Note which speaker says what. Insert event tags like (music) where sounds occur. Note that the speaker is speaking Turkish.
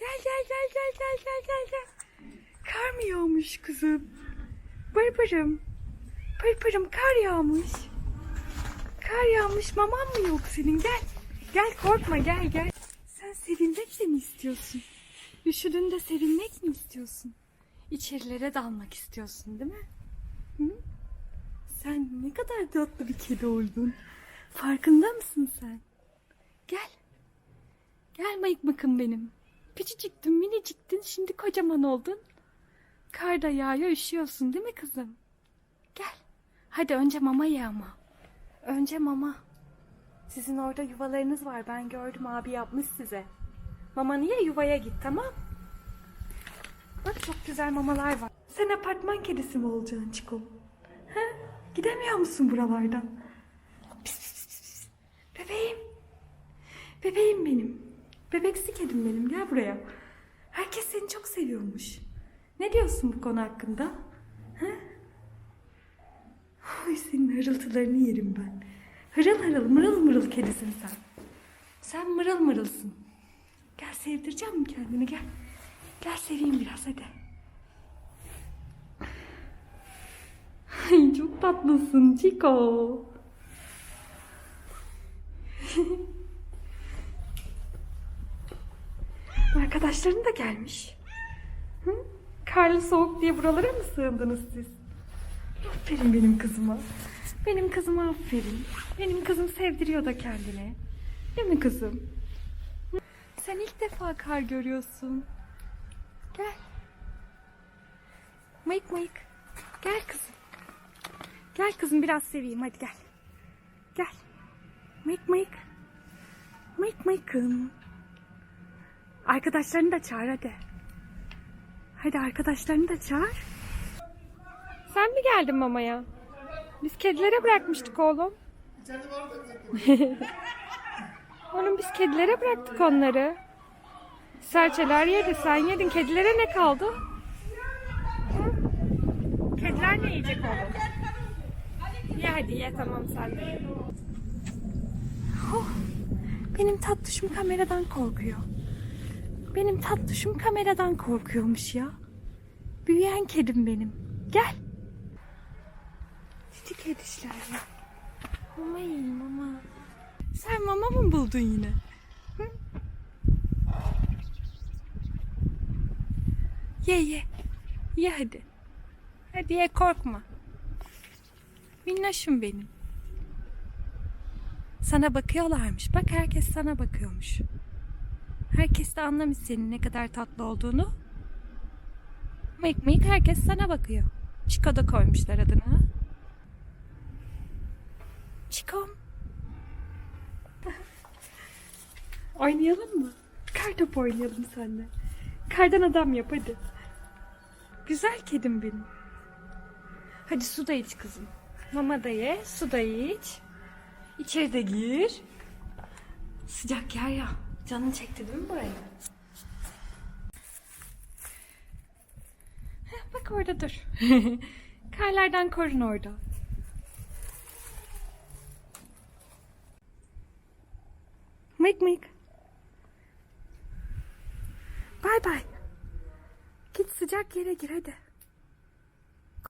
Speaker 1: Gel gel gel gel gel gel gel gel. Kar mı yağmış kızım? Pırpırım. Pırpırım kar yağmış. Kar yağmış maman mı yok senin? Gel. Gel korkma gel gel. Sen sevinmek de mi istiyorsun? Üşüdüğünde sevinmek mi istiyorsun? İçerilere dalmak istiyorsun değil mi? Hı? Sen ne kadar tatlı bir kedi oldun. Farkında mısın sen? Gel. Gel mayık mıkım benim. Küçücüktün, miniciktin, şimdi kocaman oldun. Kar da yağıyor, üşüyorsun değil mi kızım? Gel. Hadi önce mama ye ama. Önce mama. Sizin orada yuvalarınız var. Ben gördüm abi yapmış size. Mamanı ye yuvaya git tamam? Bak çok güzel mamalar var. Sen apartman kedisi mi olacaksın Çiko? He? Gidemiyor musun buralardan? Pis, pis, pis, pis. Bebeğim. Bebeğim benim. Bebeksi kedim benim. Gel buraya. Herkes seni çok seviyormuş. Ne diyorsun bu konu hakkında? He? Oy senin hırıltılarını yerim ben. Hırıl hırıl mırıl mırıl kedisin sen. Sen mırıl mırılsın. Gel sevdireceğim mi kendini gel. Gel seveyim biraz hadi. Ay çok tatlısın Chico. Arkadaşların da gelmiş. Hı? Karlı soğuk diye buralara mı sığındınız siz? Aferin benim kızıma. Benim kızıma aferin. Benim kızım sevdiriyor da kendini. Değil mi kızım? Hı? Sen ilk defa kar görüyorsun. Gel. Mayık mayık. Gel kızım. Gel kızım biraz seveyim hadi gel. Gel. Mayık mayık. Mayık mayıkım. Arkadaşlarını da çağır hadi. Hadi arkadaşlarını da çağır. Sen mi geldin mamaya? Biz kedilere bırakmıştık oğlum. (laughs) oğlum biz kedilere bıraktık onları. Serçeler yedi, sen yedin. Kedilere ne kaldı? Kediler ne yiyecek oğlum? Ye hadi ye tamam sen de. Oh, benim tatlışım kameradan korkuyor. Benim tatlışım kameradan korkuyormuş ya. Büyüyen kedim benim. Gel. Cici kedişler ya. Mama yiyin mama. Sen mama mı buldun yine? Ye ye. Ye hadi. Hadi ye korkma. Minnoşum benim. Sana bakıyorlarmış. Bak herkes sana bakıyormuş. Herkes de anlamış senin ne kadar tatlı olduğunu. Mıyık mıyık herkes sana bakıyor. Çiko da koymuşlar adını. Çikom. (laughs) oynayalım mı? Kar topu oynayalım seninle. Kardan adam yap hadi. Güzel kedim benim. Hadi su da iç kızım. Mama da ye, su da iç. İçeri de gir. Sıcak yer ya. Canın çekti değil mi burayı? Bak orada dur. (laughs) Karlardan korun orada. Mık mık. Bay bay. Git sıcak yere gir hadi.